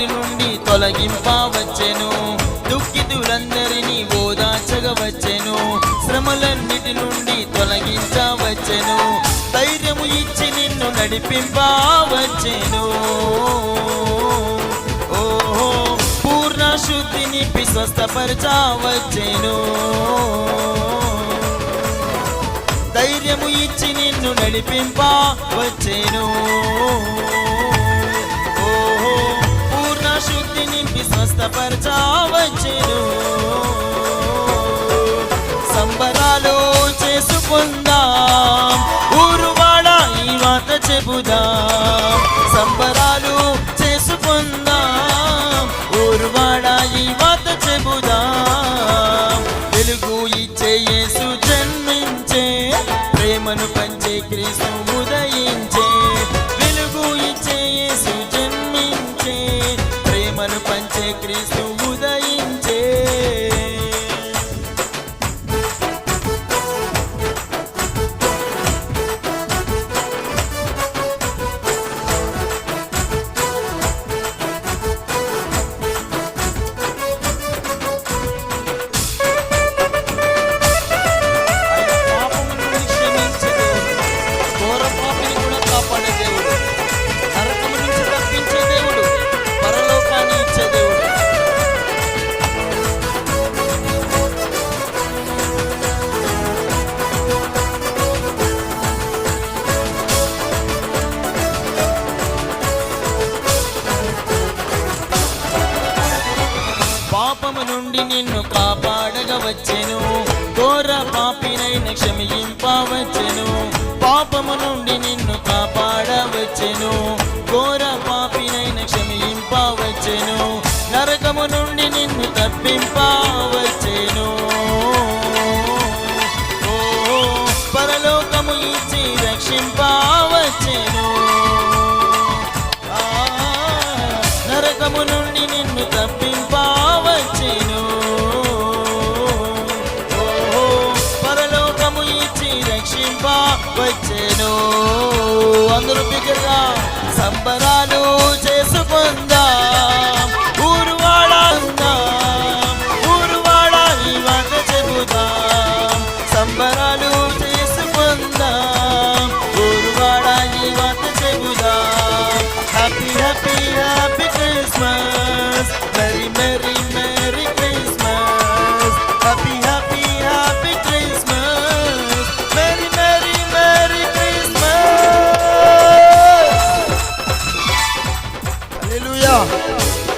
కాపాడగవచ్చెను నుండి తొలగింపవచ్చెను. దుఃఖితులందరినీ ఓదార్చగవచ్చెను. శ్రమలన్నిటి నుండి తొలగించవచ్చెను. ధైర్యము ఇచ్చి నిన్ను నడిపింపవచ్చెను. ఓహో పూర్ణ శుద్ధి నింపి స్వస్థపరచవచ్చెను. ధైర్యము ఇచ్చి నిన్ను నడిపింప స్వస్థపరచవచ్చెను సంబరాలు చేసుకుందా. నుండి నిన్ను కాపాడగవచ్చెను ఘోర పాపినైన క్షమింపవచ్చెను. పాపము నుండి నిన్ను కాపాడవచ్చెను. ఘోర పాపినైన క్షమింపవచ్చెను. నరకము నుండి నిన్ను తప్పింపవచ్చెను. ఓ పరలోకము ఇచ్చి రక్షింపవచ్చెను. రక్షింపవచ్చెను అందరూ బిగ్గరగా సంబరాలు Hallelujah.